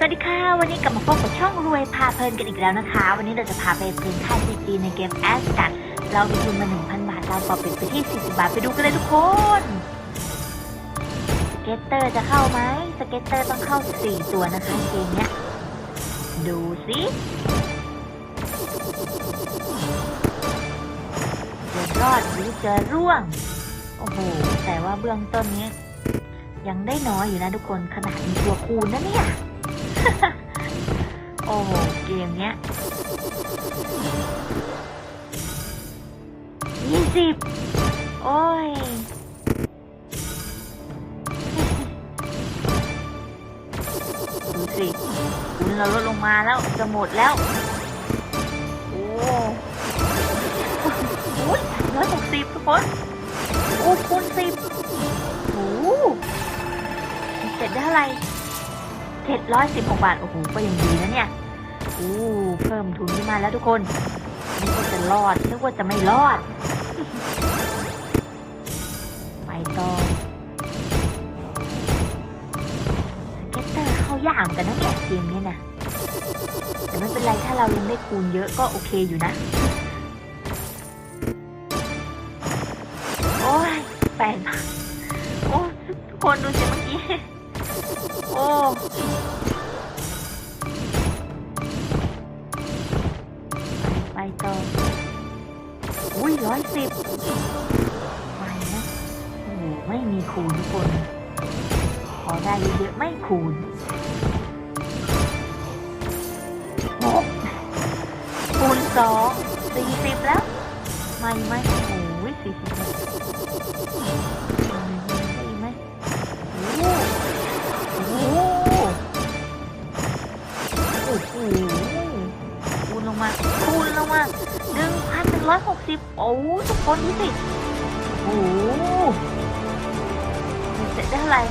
สวัสดีค่ะ วันนี้กลับมาพบกับช่องรวยพาเพลินกันอีกแล้วนะคะ วันนี้เราจะพาไปเพลินค่าซีจีในเกมแอสกันเรามีทุนมา 1,000 บาท เราปรับเป็นไปที่ 40 บาท ไปดูกันเลยทุกคนสเก็ตเตอร์จะเข้าไหมสเก็ตเตอร์ต้องเข้า 4 ตัวนะคะเกมเนี้ย ดูสิจะรอดหรือจะร่วง โอ้โห แต่ว่าเบื้องต้นนี้ ยังได้น้อยอยู่นะทุกคนขนาดมีตัวคูณนะเนี่ย โอ้โหเกมเนี้ยยี่สิบโอ้ยดูสิคุณเราลดลงมาแล้ว จะหมดแล้ว โอ้โหร้อยหกสิบทุกคน โอ้คูณสิบโอ้เสร็จได้เท่าไหร่ เจ็ดร้อยสิบาท โอ้โห ก็ยังดีนะเนี่ยโอ้เพิ่มทุนขึ้นมาแล้วทุกคนนึกว่าจะรอดนึกว่าจะไม่รอด ไปต่อสเก็ตเตอร์เข้ายากกันนะเนี่เกมเนี้ยนะแต่ไม่เป็นไรถ้าเรายังได้คูณเยอะก็โอเคอยู่นะ โอ้ยแปดบาทโอ้ทุกคนดูสิเมื่อกี้ โอ้ไปต่อ อุ้ยร้อยสิบไม่นะโอ้ไม่มีคูณทุกคน ขอได้เยอะๆไม่คูณหกคูณสองสี่สิบแล้ว ไม่ไม่โอ้โหสี่สิบ ร้อยหกสิบโอ้ทุกคนดูสิโอ้โหเสร็จได้เท่าไหร่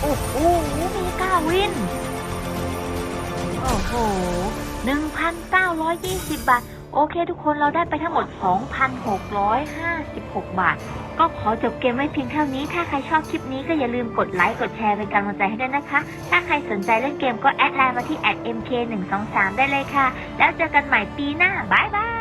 โอ้โหมีเก้าวิน โอ้โหหนึ่งพันเก้าร้อยยี่สิบบาท โอเคทุกคนเราได้ไปทั้งหมด 2,656 บาท ก็ขอจบเกมไว้เพียงเท่านี้ ถ้าใครชอบคลิปนี้ก็อย่าลืมกดไลค์ กดแชร์เป็นกำลังใจให้ด้วยนะคะ ถ้าใครสนใจเล่นเกมก็แอดไลน์มาที่ @mk123 ได้เลยค่ะ แล้วเจอกันใหม่ปีหน้า บ๊ายบาย